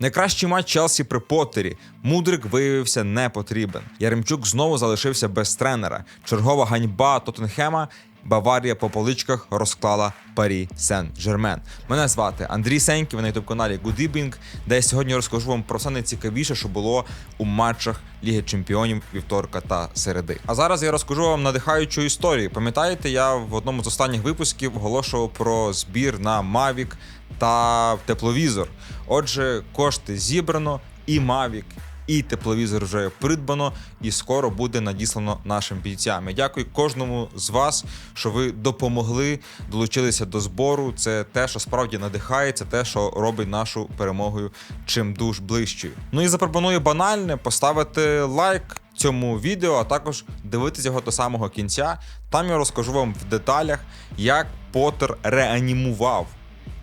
Найкращий матч Челсі при Поттері. Мудрик виявився не потрібен. Яремчук знову залишився без тренера. Чергова ганьба Тоттенхема. Баварія по поличках розклала Парі Сен-Жермен. Мене звати Андрій Сеньків на youtube каналі Good Evening, де я сьогодні розкажу вам про все найцікавіше, що було у матчах Ліги Чемпіонів вівторка та середи. А зараз я розкажу вам надихаючу історію. Пам'ятаєте, я в одному з останніх випусків оголошував про збір на Mavic та тепловізор. Отже, кошти зібрано, і Mavic, і тепловізор вже придбано, і скоро буде надіслано нашим бійцям. Дякую кожному з вас, що ви допомогли, долучилися до збору. Це те, що справді надихає, це те, що робить нашу перемогою чим дуж ближчою. Ну і запропоную банальне поставити лайк. Цьому відео, а також дивитися його до самого кінця. Там я розкажу вам в деталях, як Поттер реанімував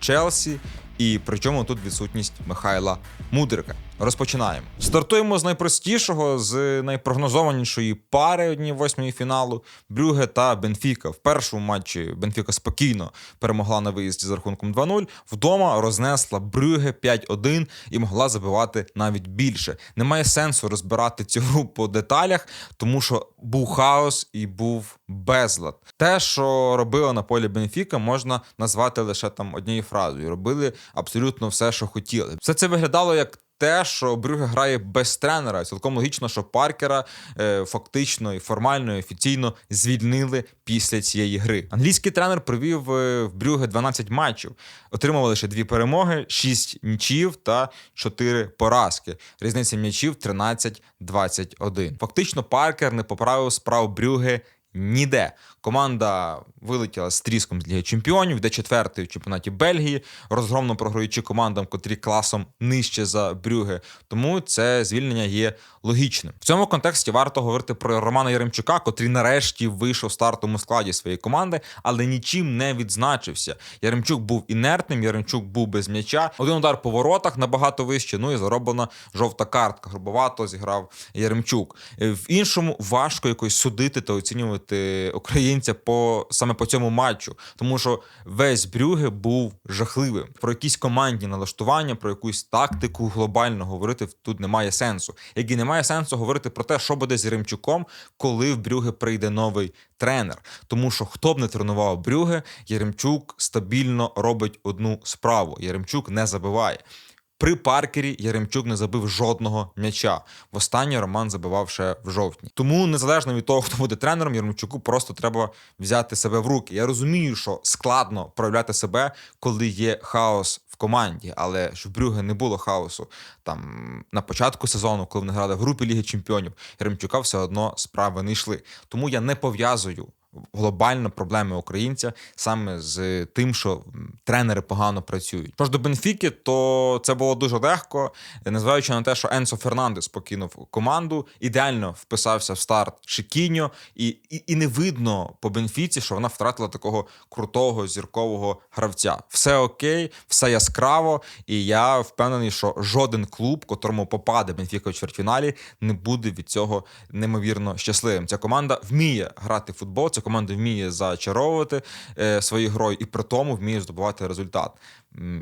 Челсі, і при чому тут відсутність Михайла Мудрика. Розпочинаємо. Стартуємо з найпростішого, з найпрогнозованішої пари однієї восьмої фіналу Брюге та Бенфіка. В першому матчі Бенфіка спокійно перемогла на виїзді з рахунком 2-0. Вдома рознесла Брюге 5-1 і могла забивати навіть більше. Немає сенсу розбирати цю гру по деталях, тому що був хаос і був безлад. Те, що робила на полі Бенфіка, можна назвати лише там однією фразою. Робили абсолютно все, що хотіли. Все це виглядало як. Те, що Брюге грає без тренера, цілком логічно, що Паркера е, фактично і формально і офіційно звільнили після цієї гри. Англійський тренер провів е, в Брюге 12 матчів, отримав лише дві перемоги, 6 нічів та 4 поразки. Різниця м'ячів 13-21. Фактично, Паркер не поправив справ Брюге Ніде команда вилетіла з тріском з Ліги Чемпіонів, де четвертий в чемпіонаті Бельгії, розгромно програючи командам, котрі класом нижче за Брюге. Тому це звільнення є логічним. В цьому контексті варто говорити про Романа Яремчука, котрий нарешті вийшов в стартовому складі своєї команди, але нічим не відзначився. Яремчук був інертним, Яремчук був без м'яча. Один удар по воротах набагато вище. Ну і зароблена жовта картка. Грубовато зіграв Яремчук. В іншому важко якось судити та оцінювати українця по саме по цьому матчу, тому що весь Брюге був жахливим. Про якісь командні налаштування, про якусь тактику глобально говорити тут немає сенсу. Як і немає сенсу говорити про те, що буде з Єремчуком, коли в Брюге прийде новий тренер. Тому що хто б не тренував Брюге, Єремчук стабільно робить одну справу. Єремчук не забиває. При Паркері Яремчук не забив жодного м'яча. Востаннє Роман забивав ще в жовтні. Тому незалежно від того, хто буде тренером, Яремчуку просто треба взяти себе в руки. Я розумію, що складно проявляти себе, коли є хаос в команді, але ж в Брюге не було хаосу там на початку сезону, коли вони грали в групі Ліги Чемпіонів. Яремчука все одно справи не йшли. Тому я не пов'язую глобально проблеми українця саме з тим, що тренери погано працюють. Що ж до Бенфіки, то це було дуже легко, незважаючи на те, що Енсо Фернандес покинув команду, ідеально вписався в старт Шикіньо, і, і, і не видно по Бенфіці, що вона втратила такого крутого зіркового гравця. Все окей, все яскраво, і я впевнений, що жоден клуб, котрому попаде Бенфіка в чвертьфіналі, не буде від цього неймовірно щасливим. Ця команда вміє грати в футбол. Ця команда вміє зачаровувати е, своєю грою і при тому вміє здобувати результат.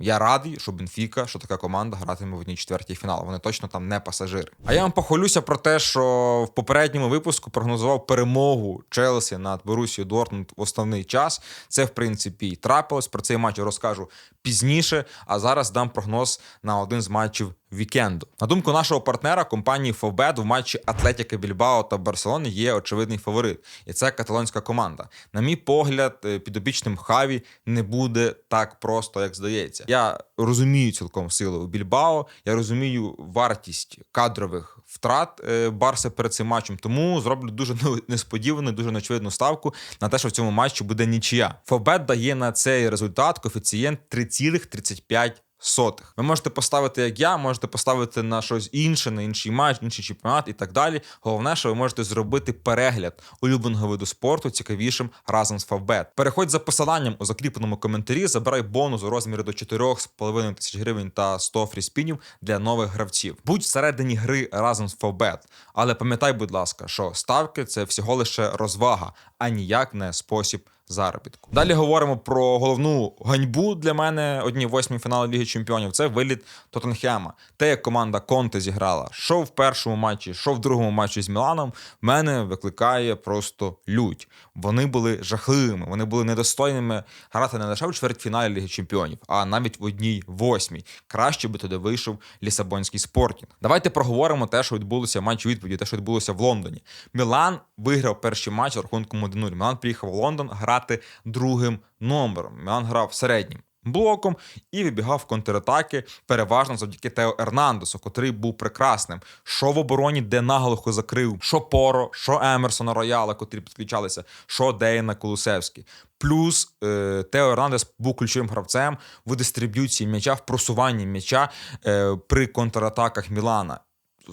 Я радий, що Бенфіка, що така команда гратиме в одній четвертій фіналу. Вони точно там не пасажири. А я вам похвалюся про те, що в попередньому випуску прогнозував перемогу Челсі над Борусією Дортмунд в основний час. Це в принципі і трапилось. Про цей матч розкажу пізніше. А зараз дам прогноз на один з матчів вікенду. На думку нашого партнера компанії Фобет в матчі Атлетіки Більбао та Барселони є очевидний фаворит, і це каталонська команда. На мій погляд, е, підопічним Хаві не буде так просто, як здається. Я розумію цілком силу Більбао. Я розумію вартість кадрових втрат е, Барса перед цим матчем. Тому зроблю дуже несподівану, дуже неочевидну ставку на те, що в цьому матчі буде нічия. Фобет дає на цей результат коефіцієнт 3,35 сотих. Ви можете поставити, як я, можете поставити на щось інше, на інший матч, інший чемпіонат і так далі. Головне, що ви можете зробити перегляд улюбленого виду спорту цікавішим разом з Фавбет. Переходь за посиланням у закріпленому коментарі, забирай бонус у розмірі до 4,5 тисяч гривень та 100 фріспінів для нових гравців. Будь всередині гри разом з Фавбет. Але пам'ятай, будь ласка, що ставки це всього лише розвага, а ніяк не спосіб заробітку. Далі говоримо про головну ганьбу для мене одні восьмі фіналу Ліги Чемпіонів. Це виліт Тоттенхема. Те, як команда Конте зіграла, що в першому матчі, що в другому матчі з Міланом, мене викликає просто лють. Вони були жахливими, вони були недостойними грати не лише в чвертьфіналі Ліги Чемпіонів, а навіть в одній восьмій. Краще би туди вийшов Лісабонський спортінг. Давайте проговоримо те, що відбулося в матчі відповіді, те, що відбулося в Лондоні. Мілан виграв перший матч рахунком 1-0. Мілан приїхав в Лондон грати другим номером. Мілан грав середнім. Блоком і вибігав контратаки переважно завдяки Тео Ернандесу, котрий був прекрасним. Що в обороні, де наголоху закрив, що Поро, що Емерсона Рояла, котрі підключалися, що Дейна Кулусевський. Плюс е, Тео Ернандес був ключовим гравцем в дистриб'юції м'яча, в просуванні м'яча е, при контратаках Мілана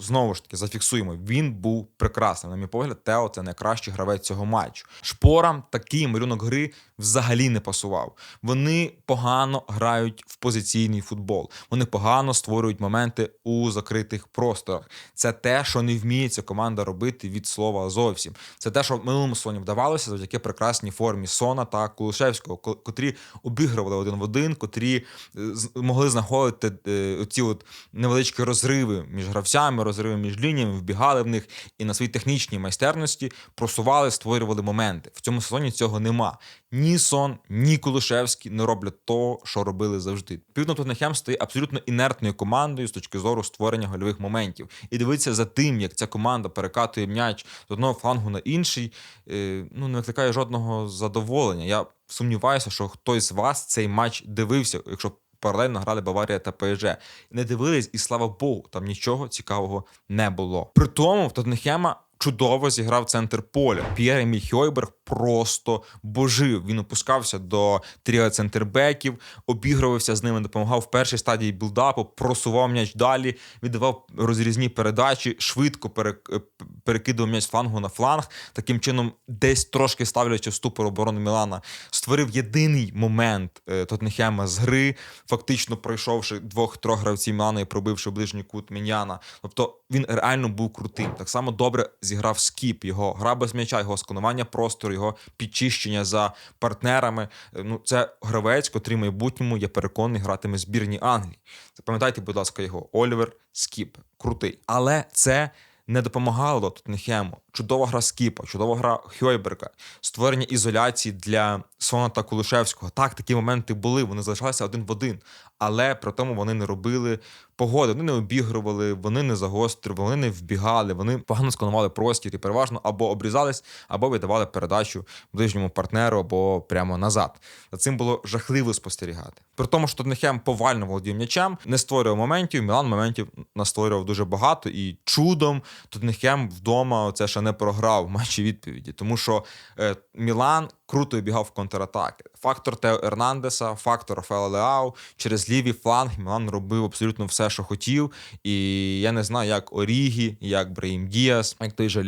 знову ж таки зафіксуємо, він був прекрасним. На мій погляд, Тео це найкращий гравець цього матчу. Шпорам такий малюнок гри взагалі не пасував. Вони погано грають в позиційний футбол. Вони погано створюють моменти у закритих просторах. Це те, що не вміє ця команда робити від слова зовсім. Це те, що в минулому соні вдавалося завдяки прекрасній формі Сона та Кулушевського, котрі обігрували один в один, котрі е, могли знаходити е, ці от невеличкі розриви між гравцями розриви між лініями, вбігали в них і на своїй технічній майстерності просували, створювали моменти. В цьому сезоні цього нема. Ні Сон, ні Кулушевський не роблять того, що робили завжди. Півдно Тоттенхем стає абсолютно інертною командою з точки зору створення гольових моментів. І дивитися за тим, як ця команда перекатує м'яч з одного флангу на інший, е, ну не викликає жодного задоволення. Я сумніваюся, що хтось з вас цей матч дивився, якщо паралельно грали Баварія та ПСЖ. Не дивились, і слава Богу, там нічого цікавого не було. При тому в Тоттенхема чудово зіграв центр поля. П'єр Еміль Хойберг просто божив. Він опускався до тріо центрбеків, обігрувався з ними, допомагав в першій стадії білдапу, просував м'яч далі, віддавав розрізні передачі, швидко е, перекидував м'яч флангу на фланг. Таким чином, десь трошки ставлячи в ступор оборони Мілана, створив єдиний момент е, Тоттенхема з гри, фактично пройшовши двох-трьох гравців Мілана і пробивши ближній кут Міняна. Тобто він реально був крутим. Так само добре зіграв скіп, його гра без м'яча, його сканування простору, його підчищення за партнерами. Е, ну, це гравець, котрий в майбутньому я переконаний гратиме збірні Англії. Запам'ятайте, будь ласка, його Олівер Скіп, крутий. Але це не допомагало Тоттенхему. Чудова гра Скіпа, чудова гра Хьойберга, створення ізоляції для Сона та Кулушевського. Так, такі моменти були, вони залишалися один в один, але при тому вони не робили погоди, вони не обігрували, вони не загострювали, вони не вбігали, вони погано сканували простір і переважно або обрізались, або видавали передачу ближньому партнеру, або прямо назад. За цим було жахливо спостерігати. При тому, що Тоттенхем повально володів м'ячем, не створював моментів. Мілан моментів настворював дуже багато, і чудом Тоттенхем вдома це ще не програв матчі відповіді, тому що е, Мілан круто бігав в контратаки. Фактор Тео Ернандеса, фактор Рафаела Леау через лівий фланг Мілан робив абсолютно все, що хотів. І я не знаю, як Орігі, як Браїм Діас, як той же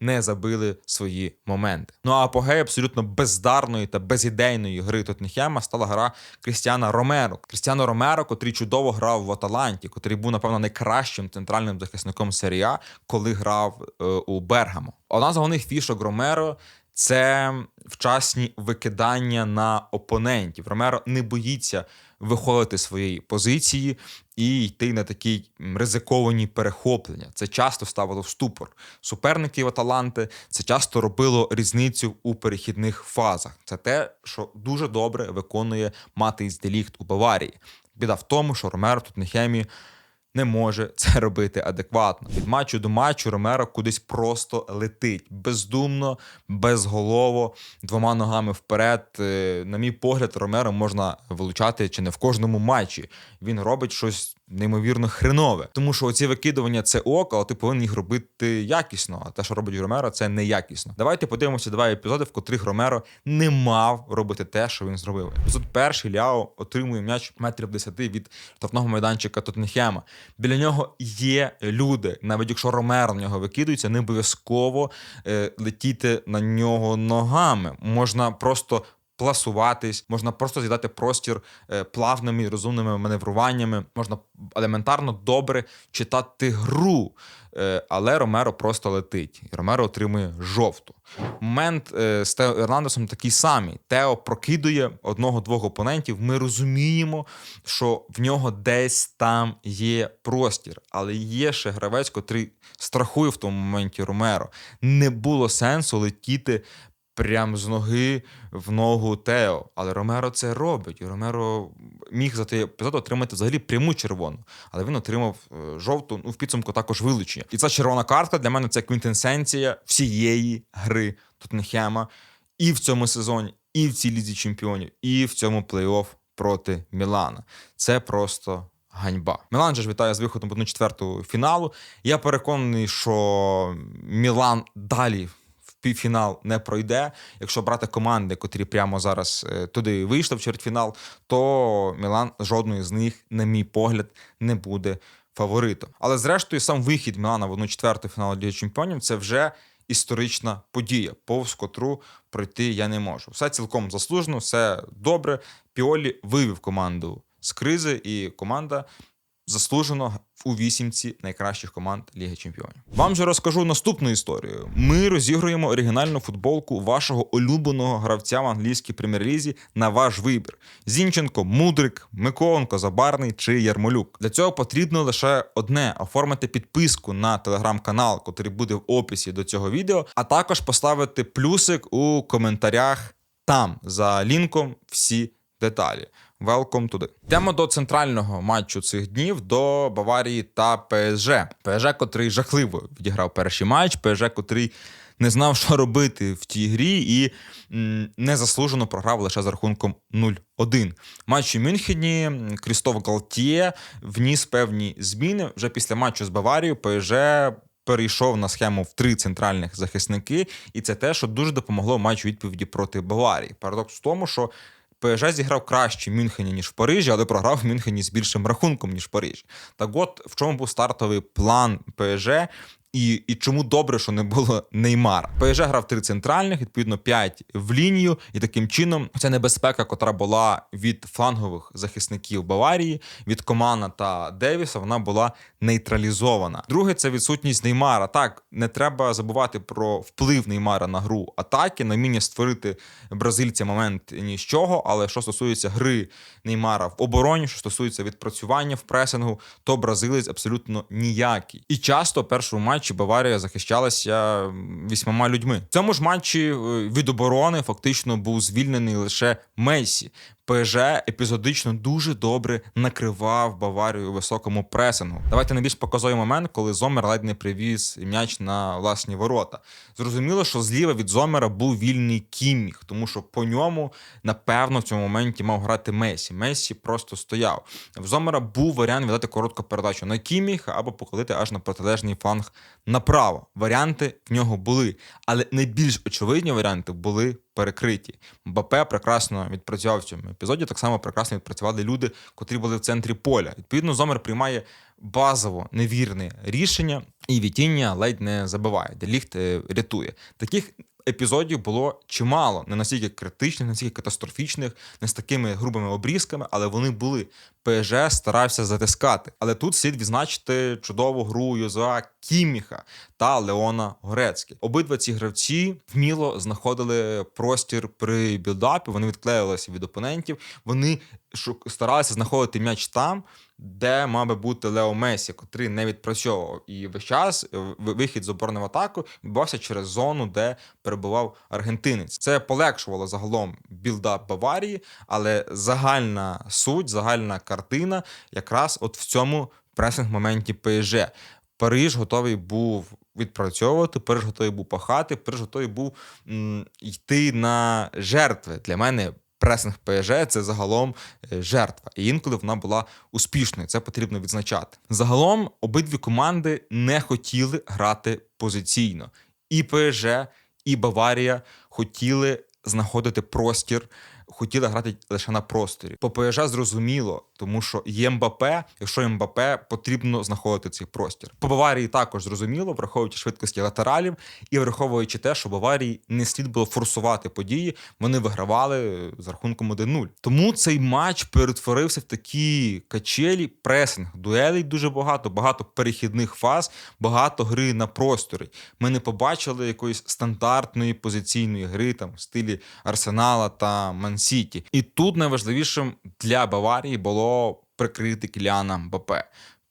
не забили свої моменти. Ну а апогей абсолютно бездарної та безідейної гри Тоттенхема стала гра Крістіана Ромеро. Крістіано Ромеро, котрий чудово грав в Аталанті, котрий був, напевно, найкращим центральним захисником серія, коли грав е, у Бергамо. Одна з головних фішок Ромеро це вчасні викидання на опонентів. Ромеро не боїться виходити своєї позиції і йти на такі ризиковані перехоплення. Це часто ставило в ступор суперників Аталанти. Це часто робило різницю у перехідних фазах. Це те, що дуже добре виконує Матейс Деліхт у Баварії. Біда в тому, що Ромеро тут не хемі не може це робити адекватно. Від матчу до матчу Ромеро кудись просто летить бездумно, безголово, двома ногами вперед. Е, на мій погляд, Ромеро можна вилучати чи не в кожному матчі. Він робить щось неймовірно хренове. Тому що оці викидування це ок, але ти повинен їх робити якісно. А те, що робить Ромеро, це неякісно. Давайте подивимося два епізоди, в котрих Ромеро не мав робити те, що він зробив. Епізод перший Ляо отримує м'яч метрів 10 від штрафного майданчика Тоттенхема. Біля нього є люди. Навіть якщо Ромеро на нього викидується, не обов'язково е, летіти на нього ногами. Можна просто пласуватись, можна просто з'їдати простір е, плавними і розумними маневруваннями, можна елементарно добре читати гру. Е, але Ромеро просто летить. І Ромеро отримує жовту. Момент е, з Тео Ернандесом такий самий. Тео прокидує одного-двох опонентів. Ми розуміємо, що в нього десь там є простір, але є ще гравець, котрий страхує в тому моменті Ромеро. Не було сенсу летіти прям з ноги в ногу Тео. Але Ромеро це робить. І Ромеро міг за той епізод отримати взагалі пряму червону, але він отримав е, жовту, ну в підсумку також вилучення. І ця червона картка для мене це квінтенсенція всієї гри Тоттенхема і в цьому сезоні, і в цій лізі чемпіонів, і в цьому плей-офф проти Мілана. Це просто. Ганьба. Мілан же ж вітає з виходом в одну четверту фіналу. Я переконаний, що Мілан далі півфінал не пройде. Якщо брати команди, котрі прямо зараз е, туди вийшли в чвертьфінал, то Мілан жодної з них, на мій погляд, не буде фаворитом. Але зрештою, сам вихід Мілана в одну четверту фіналу Ліги Чемпіонів це вже історична подія, повз котру пройти я не можу. Все цілком заслужено, все добре. Піолі вивів команду з кризи, і команда заслужено у вісімці найкращих команд Ліги Чемпіонів. Вам же розкажу наступну історію. Ми розігруємо оригінальну футболку вашого улюбленого гравця в англійській прем'єр-лізі на ваш вибір: Зінченко, Мудрик, Миколенко, Забарний чи Ярмолюк. Для цього потрібно лише одне: оформити підписку на телеграм-канал, який буде в описі до цього відео, а також поставити плюсик у коментарях там за лінком всі деталі. Welcome туди. Йдемо до центрального матчу цих днів до Баварії та ПСЖ. ПСЖ, котрий жахливо відіграв перший матч, ПСЖ, котрий не знав, що робити в тій грі, і незаслужено програв лише за рахунком 0-1. Матч Мюнхені Крістоф Галтіє вніс певні зміни вже після матчу з Баварією. ПСЖ перейшов на схему в три центральних захисники, і це те, що дуже допомогло матчу відповіді проти Баварії. Парадокс в тому, що ПСЖ зіграв краще в Мюнхені, ніж в Парижі, але програв в Мюнхені з більшим рахунком, ніж в Парижі. Так от в чому був стартовий план ПСЖ і і чому добре, що не було Неймара. ПСЖ грав три центральних, відповідно, п'ять в лінію, і таким чином ця небезпека, котра була від флангових захисників Баварії, від Комана та Девіса, вона була нейтралізована. Друге, це відсутність Неймара. Так, не треба забувати про вплив Неймара на гру атаки, на вміння створити бразильця момент ні з чого. Але що стосується гри Неймара в обороні, що стосується відпрацювання в пресингу, то бразилець абсолютно ніякий. І часто першому матчі Баварія захищалася вісьмома людьми. В цьому ж матчі е, від оборони фактично був звільнений лише Месі. ПЖ епізодично дуже добре накривав Баварію високому пресингу. Давайте найбільш показовий момент, коли Зомер ледь не привіз м'яч на власні ворота. Зрозуміло, що зліва від Зомера був вільний кіміх, тому що по ньому, напевно, в цьому моменті мав грати Месі. Месі просто стояв. В Зомера був варіант віддати коротку передачу на кіміх або поколити аж на протилежний фланг направо. Варіанти в нього були, але найбільш очевидні варіанти були перекриті. Мбапе прекрасно відпрацював в цьому епізоді. Так само прекрасно відпрацювали люди, котрі були в центрі поля. Відповідно, Зомер приймає базово невірне рішення, і Вітіння ледь не забиває, де ліхт е, рятує. Таких епізодів було чимало, не настільки критичних, не настільки катастрофічних, не з такими грубими обрізками, але вони були. ПЖ старався затискати. Але тут слід відзначити чудову гру Йозуа Кіміха та Леона Горецьке. Обидва ці гравці вміло знаходили простір при білдапі. Вони відклеювалися від опонентів. Вони старалися знаходити м'яч там, де мав би бути Лео Месі, котрий не відпрацьовував. І весь час е, вихід з оборони в атаку відбувався через зону, де перебував аргентинець. Це полегшувало загалом білдап Баварії, але загальна суть, загальна картина якраз от в цьому пресинг-моменті ПСЖ. Париж готовий був відпрацьовувати, Париж готовий був пахати, Париж готовий був м, йти на жертви. Для мене пресинг ПЖ це загалом е, жертва. І інколи вона була успішною. Це потрібно відзначати. Загалом обидві команди не хотіли грати позиційно. І ПЖ, і Баварія хотіли знаходити простір хотіли грати лише на просторі. По ПСЖ зрозуміло, тому що є Мбапе, якщо Мбапе, потрібно знаходити цей простір. По Баварії також зрозуміло, враховуючи швидкості латералів і враховуючи те, що Баварії не слід було форсувати події, вони вигравали з рахунком 1-0. Тому цей матч перетворився в такі качелі, пресинг, дуелей дуже багато, багато перехідних фаз, багато гри на просторі. Ми не побачили якоїсь стандартної позиційної гри там в стилі Арсенала та Мансіті. І тут найважливішим для Баварії було прикрити Кіліана Мбапе.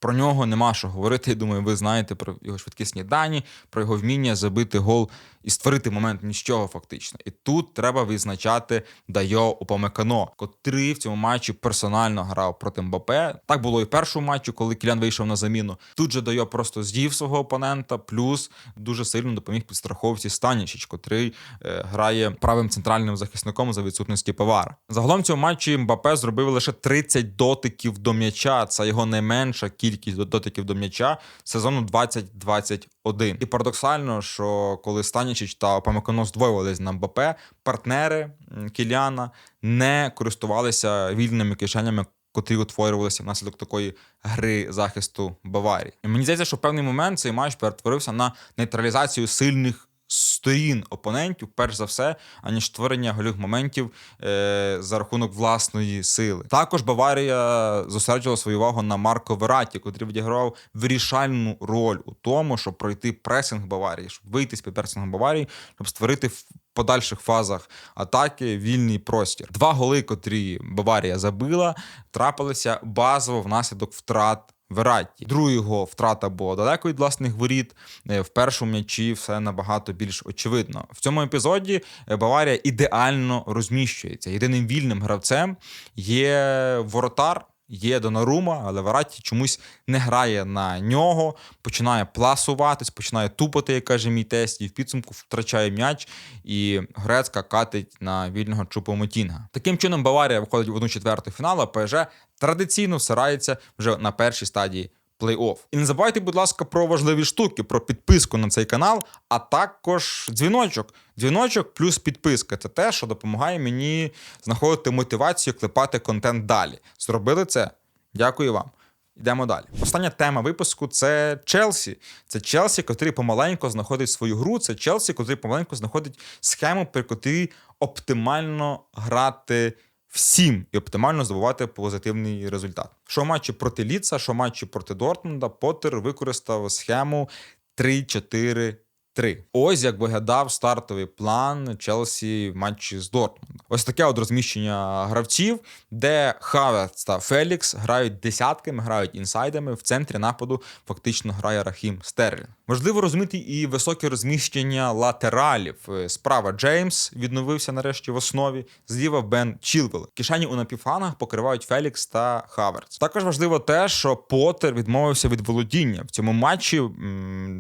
Про нього нема що говорити. Я думаю, ви знаєте про його швидкісні дані, про його вміння забити гол і створити момент нічого фактично. І тут треба відзначати Дайо Упамекано, котрий в цьому матчі персонально грав проти Мбапе. Так було і в першому матчі, коли Кілян вийшов на заміну. Тут же Дайо просто з'їв свого опонента, плюс дуже сильно допоміг підстраховці Станічич, котрий е, грає правим центральним захисником за відсутності Павара. Загалом в цьому матчі Мбапе зробив лише 30 дотиків до м'яча. Це його найменша кількість дотиків до м'яча сезону 2021. І парадоксально, що коли Станічич та Памеконо здвоювались на Мбапе, партнери Кіліана не користувалися вільними кишенями. Котрі утворювалися внаслідок такої гри захисту Баварії. І мені здається, що в певний момент цей матч перетворився на нейтралізацію сильних сторін опонентів, перш за все, аніж створення гольових моментів е, за рахунок власної сили. Також Баварія зосереджувала свою увагу на Марко Вераті, котрий відігравав вирішальну роль у тому, щоб пройти пресинг Баварії, щоб вийти з під пресингу Баварії, щоб створити в подальших фазах атаки вільний простір. Два голи, котрі Баварія забила, трапилися базово внаслідок втрат. Вератті. Другий його втрата була далеко від власних воріт. Е, В першому м'ячі все набагато більш очевидно. В цьому епізоді е, Баварія ідеально розміщується. Єдиним вільним гравцем є воротар. Є Донарума, але Вараті чомусь не грає на нього, починає пласуватись, починає тупати, як каже мій тест, і в підсумку втрачає м'яч, і Грецька катить на вільного Чупомотінга. Таким чином, Баварія виходить в одну четверту фіналу, а ПЖ традиційно всирається вже на першій стадії плей-офф. І не забувайте, будь ласка, про важливі штуки, про підписку на цей канал, а також дзвіночок. Дзвіночок плюс підписка це те, що допомагає мені знаходити мотивацію клепати контент далі. Зробили це? Дякую вам. Йдемо далі. Остання тема випуску це Челсі. Це Челсі, який помаленько знаходить свою гру. Це Челсі, який помаленько знаходить схему, при котрій оптимально грати всім і оптимально здобувати позитивний результат. Що матчі проти Ліца, що матчі проти Дортмунда, Поттер використав схему 3-4. 3. Ось як виглядав стартовий план Челсі в матчі з Дортмундом. Ось таке от розміщення гравців, де Хаверц та Фелікс грають десятками, грають інсайдами. В центрі нападу фактично грає Рахім Стерлінг. Можливо розуміти і високе розміщення латералів. Е, Справа Джеймс відновився нарешті в основі. Зліва Бен Чілвел. Кишені у напівфлангах покривають Фелікс та Хаверц. Також важливо те, що Поттер відмовився від володіння в цьому матчі.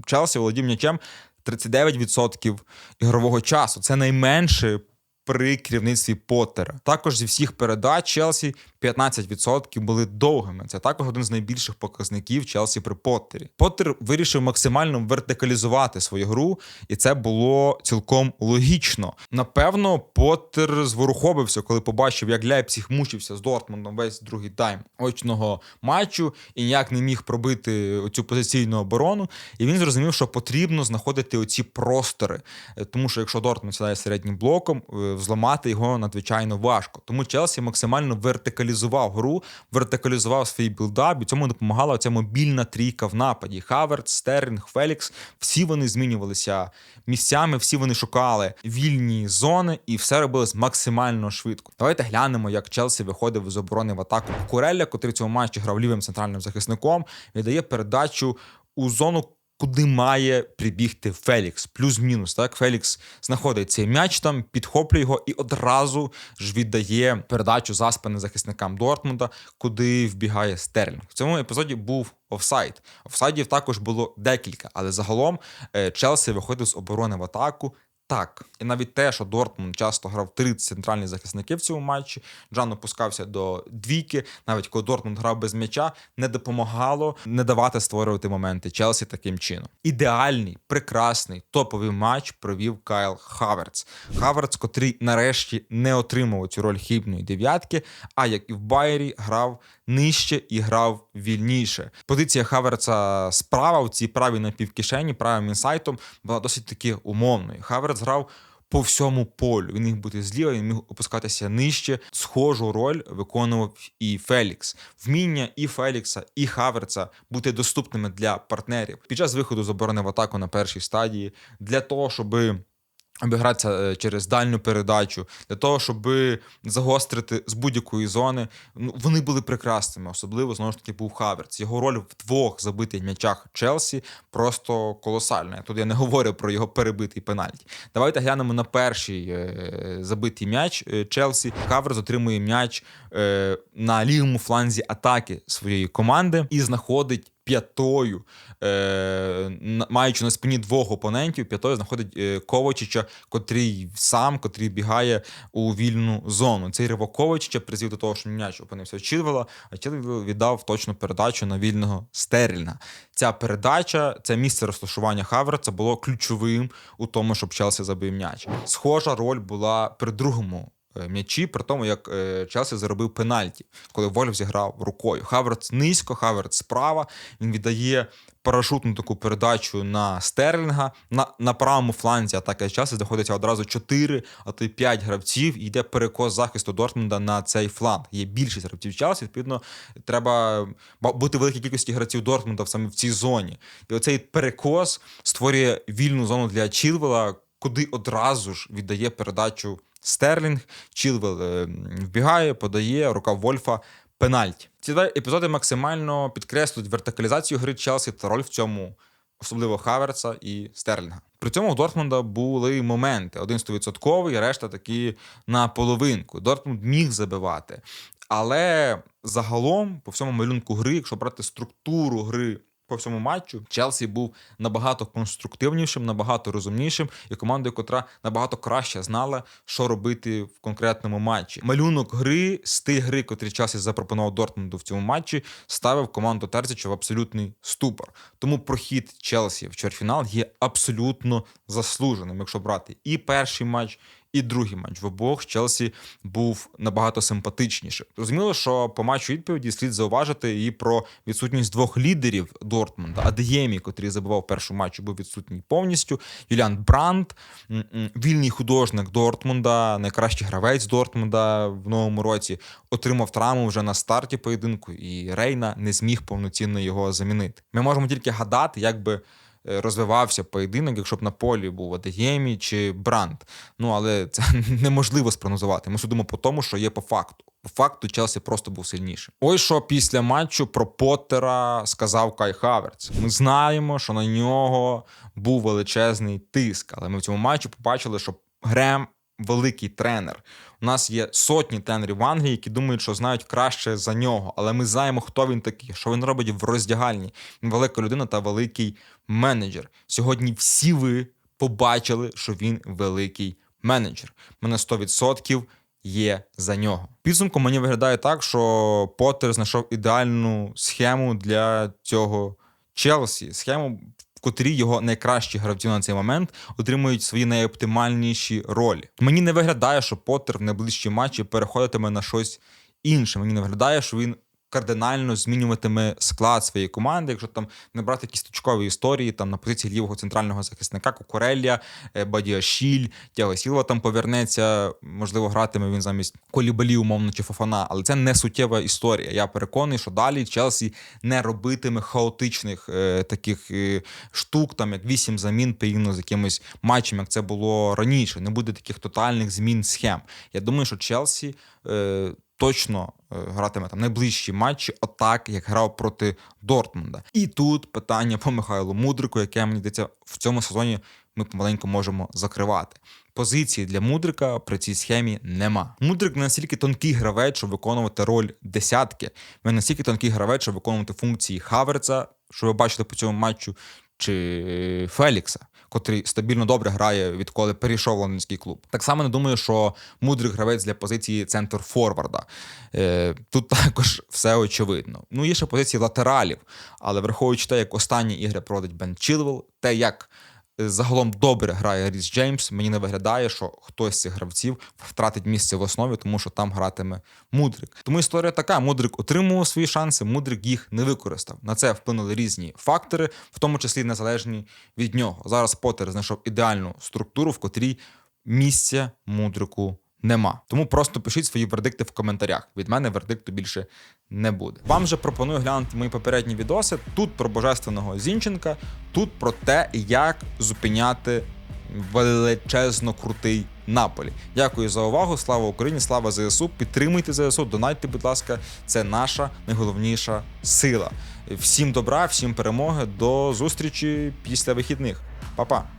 Челсі володів м'ячем 39% ігрового часу. Це найменше при керівництві Поттера. Також зі всіх передач Челсі 15% були довгими. Це також один з найбільших показників Челсі при Поттері. Поттер вирішив максимально вертикалізувати свою гру, і це було цілком логічно. Напевно, Поттер зворухобився, коли побачив, як Ляйпціг мучився з Дортмундом весь другий тайм очного матчу і ніяк не міг пробити оцю позиційну оборону. І він зрозумів, що потрібно знаходити оці простори. Е, Тому що якщо Дортмунд сідає середнім блоком, е, взламати його надзвичайно важко. Тому Челсі максимально вертикалізував гру, вертикалізував свій білдап, і цьому допомагала ця мобільна трійка в нападі. Хаверт, Стерлінг, Фелікс. Всі вони змінювалися місцями, всі вони шукали вільні зони, і все робилось максимально швидко. Давайте глянемо, як Челсі виходив з оборони в атаку. Куреля, котрий в цьому матчі грав лівим центральним захисником, віддає передачу у зону. Куди має прибігти Фелікс, плюс-мінус. Так, Фелікс знаходить цей м'яч там, підхоплює його і одразу ж віддає передачу заспини захисникам Дортмунда, куди вбігає Стерлінг. В цьому епізоді був офсайд. Офсайдів також було декілька, але загалом е, Челсі виходив з оборони в атаку Так, і навіть те, що Дортмунд часто грав три центральні захисники в цьому матчі, Джан опускався до двійки, навіть коли Дортмунд грав без м'яча, не допомагало не давати створювати моменти Челсі таким чином. Ідеальний, прекрасний топовий матч провів Кайл Хаверц. Хаверц, котрий нарешті не отримав цю роль хибної дев'ятки, а як і в Байері, грав нижче і грав вільніше. Позиція Хаверца справа в цій правій напівкишені, правим інсайтом була досить таки умовною. Хаверц грав по всьому полю. Він міг бути зліва, він міг опускатися нижче. Схожу роль виконував і Фелікс. Вміння і Фелікса, і Хаверца бути доступними для партнерів під час виходу з оборони в атаку на першій стадії, для того, щоби обігратися е, через дальню передачу для того, щоб загострити з будь-якої зони. Ну вони були прекрасними, особливо знову ж таки був Хаверц. Його роль в двох забитих м'ячах Челсі просто колосальна. Тут я не говорю про його перебитий пенальті. Давайте глянемо на перший е, забитий м'яч е, Челсі. Хаверц отримує м'яч на лівому фланзі атаки своєї команди і знаходить п'ятою, е, маючи на спині двох опонентів, п'ятою знаходить е, Ковачича, котрий сам, котрий бігає у вільну зону. Цей ривок Ковачича призвів до того, що м'яч опинився в Чілвела, а Чілвел віддав точну передачу на вільного Стерлінга. Ця передача, це місце розташування Хаверца було ключовим у тому, щоб Челсі забив м'яч. Схожа роль була при другому м'ячі, при тому, як е, Челсі заробив пенальті, коли Вольф зіграв рукою. Хаверц низько, Хаверц справа. Він віддає парашутну таку передачу на Стерлінга. На на правому фланзі атаки Челсі знаходиться одразу 4, а то й 5 гравців. І йде перекос захисту Дортмунда на цей фланг. Є більшість гравців Челсі, відповідно, треба бути великій кількості гравців Дортмунда саме в цій зоні. І оцей перекос створює вільну зону для Чілвела, куди одразу ж віддає передачу. Стерлінг, Чілвел е, вбігає, подає рука Вольфа пенальті. Ці два епізоди максимально підкреслюють вертикалізацію гри Челсі та роль в цьому, особливо Хаверца і Стерлінга. При цьому у Дортмунда були моменти: один 100%, решта такі на половинку. Дортмунд міг забивати. Але загалом, по всьому малюнку гри, якщо брати структуру гри по всьому матчу Челсі був набагато конструктивнішим, набагато розумнішим і командою, котра набагато краще знала, що робити в конкретному матчі. Малюнок гри стиль гри, котрий Челсі запропонував Дортмунду в цьому матчі, ставив команду Терзича в абсолютний ступор. Тому прохід Челсі в чвертьфінал є абсолютно заслуженим, якщо брати і перший матч і другий матч в обох Челсі був набагато симпатичнішим. Зрозуміло, що по матчу відповіді слід зауважити і про відсутність двох лідерів Дортмунда. Адеємі, котрий забував першу матчу, був відсутній повністю. Юліан Бранд, вільний художник Дортмунда, найкращий гравець Дортмунда в новому році, отримав травму вже на старті поєдинку, і Рейна не зміг повноцінно його замінити. Ми можемо тільки гадати, як би. Е, розвивався поєдинок, якщо б на полі був Адегємі чи Бранд. Ну але це неможливо спрогнозувати. Ми судимо по тому, що є по факту. По факту Челсі просто був сильнішим. Ось що після матчу про Поттера сказав Кай Хаверц. Ми знаємо, що на нього був величезний тиск, але ми в цьому матчі побачили, що Грем великий тренер. У нас є сотні тренерів в Англії, які думають, що знають краще за нього. Але ми знаємо, хто він такий, що він робить в роздягальні. Він велика людина та великий менеджер. Сьогодні всі ви побачили, що він великий менеджер. Мене 100% є за нього. Підсумку мені виглядає так, що Поттер знайшов ідеальну схему для цього Челсі. Схему котрі його найкращі гравці на цей момент отримують свої найоптимальніші ролі. Мені не виглядає, що Поттер в найближчі матчі переходитиме на щось інше. Мені не виглядає, що він кардинально змінюватиме склад своєї команди, якщо там не брати якісь точкові історії, там на позиції лівого центрального захисника Кукурелля, е, Бадіашіль, Тяго Сілва там повернеться, можливо, гратиме він замість Колібалі, умовно чи Фофана, але це не суттєва історія. Я переконаний, що далі Челсі не робитиме хаотичних е, таких е, штук, там як вісім замін порівняно з якимось матчем, як це було раніше. Не буде таких тотальних змін схем. Я думаю, що Челсі. Е, точно е, гратиме там найближчі матчі, отак як грав проти Дортмунда. І тут питання по Михайлу Мудрику, яке мені здається, в цьому сезоні ми помаленьку можемо закривати. Позиції для Мудрика при цій схемі нема. Мудрик не настільки тонкий гравець, щоб виконувати роль десятки. Він настільки тонкий гравець, щоб виконувати функції Хаверца, що ви бачите по цьому матчу, чи Фелікса, котрий стабільно добре грає, відколи перейшов в лондонський клуб. Так само не думаю, що мудрий гравець для позиції центр форварда. Е, тут також все очевидно. Ну, є ще позиції латералів, але враховуючи те, як останні ігри проводить Бен Чілвел, те, як загалом добре грає Ріс Джеймс, мені не виглядає, що хтось з цих гравців втратить місце в основі, тому що там гратиме Мудрик. Тому історія така: Мудрик отримував свої шанси, Мудрик їх не використав. На це вплинули різні фактори, в тому числі незалежні від нього. Зараз Поттер знайшов ідеальну структуру, в котрій місця Мудрику нема. Тому просто пишіть свої вердикти в коментарях. Від мене вердикту більше не буде. Вам же пропоную глянути мої попередні відоси. Тут про божественного Зінченка, тут про те, як зупиняти величезно крутий Наполі. Дякую за увагу. Слава Україні, слава ЗСУ. Підтримуйте ЗСУ, донайте, будь ласка, це наша найголовніша сила. Всім добра, всім перемоги. До зустрічі після вихідних. Па-па.